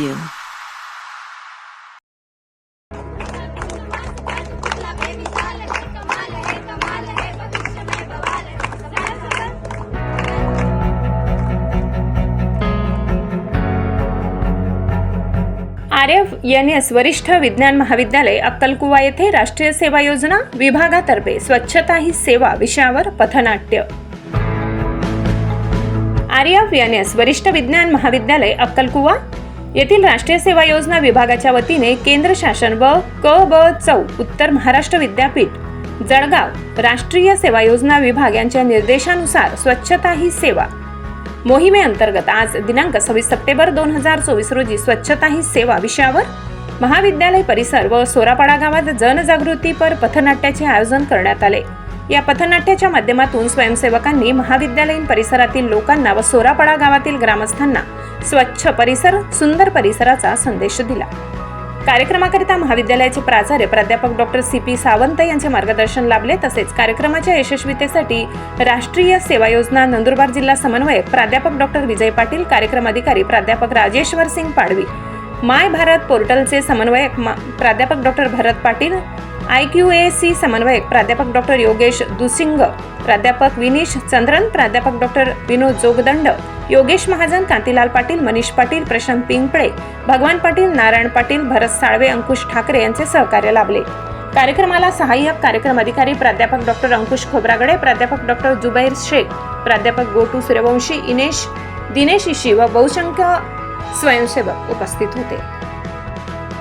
Radio. Aryav N S वरिष्ठ विज्ञान महाविद्यालय अक्कलकुवा येथे राष्ट्रीय सेवा योजना विभागातर्फे स्वच्छता ही सेवा विषयावर पथनाट्य आर्यव एन एस वरिष्ठ विज्ञान महाविद्यालय अक्कलकुवा येथील राष्ट्रीय सेवा योजना विभागाच्या वतीने केंद्र शासन व क ब चौ उत्तर महाराष्ट्र विद्यापीठ जळगाव राष्ट्रीय सेवा योजना विभाग यांच्या निर्देशानुसार स्वच्छता ही सेवा. मोहिमेअंतर्गत आज दिनांक सव्वीस सप्टेंबर दोन हजार चोवीस रोजी स्वच्छता ही सेवा विषयावर महाविद्यालय परिसर व सोरापाडा गावात जनजागृतीपर पथनाट्याचे आयोजन करण्यात आले. या पथनाट्याच्या माध्यमातून स्वयंसेवकांनी महाविद्यालयीन परिसरातील लोकांना व सोरापाडा गावातील ग्रामस्थांना स्वच्छ परिसर सुंदर परिसराचा संदेश दिला. कार्यक्रमाकरिता महाविद्यालयाचे प्राचार्य प्राध्यापक डॉक्टर सी पी सावंत यांचे मार्गदर्शन लाभले तसेच कार्यक्रमाच्या यशस्वीतेसाठी राष्ट्रीय सेवा योजना नंदुरबार जिल्हा समन्वयक प्राध्यापक डॉक्टर विजय पाटील कार्यक्रम अधिकारी प्राध्यापक राजेश्वर सिंग पाडवी माय भारत पोर्टलचे समन्वयक प्राध्यापक doctor Bharat Patil I Q A C समन्वयक प्राध्यापक डॉक्टर योगेश दुसिंग प्राध्यापक विनीश चंद्रन प्राध्यापक डॉक्टर विनोद जोगदंड योगेश महाजन कांतीलाल पाटील मनीष पाटील प्रशांत पिंपळे भगवान पाटील नारायण पाटील भरत साळवे अंकुश ठाकरे यांचे सहकार्य लाभले. कार्यक्रमाला सहाय्यक कार्यक्रम अधिकारी प्राध्यापक डॉक्टर अंकुश खोब्रागडे प्राध्यापक डॉक्टर जुबैर शेख प्राध्यापक गोटू सूर्यवंशी इनेश दिनेश इशी व बहुसंख्य स्वयंसेवक उपस्थित होते.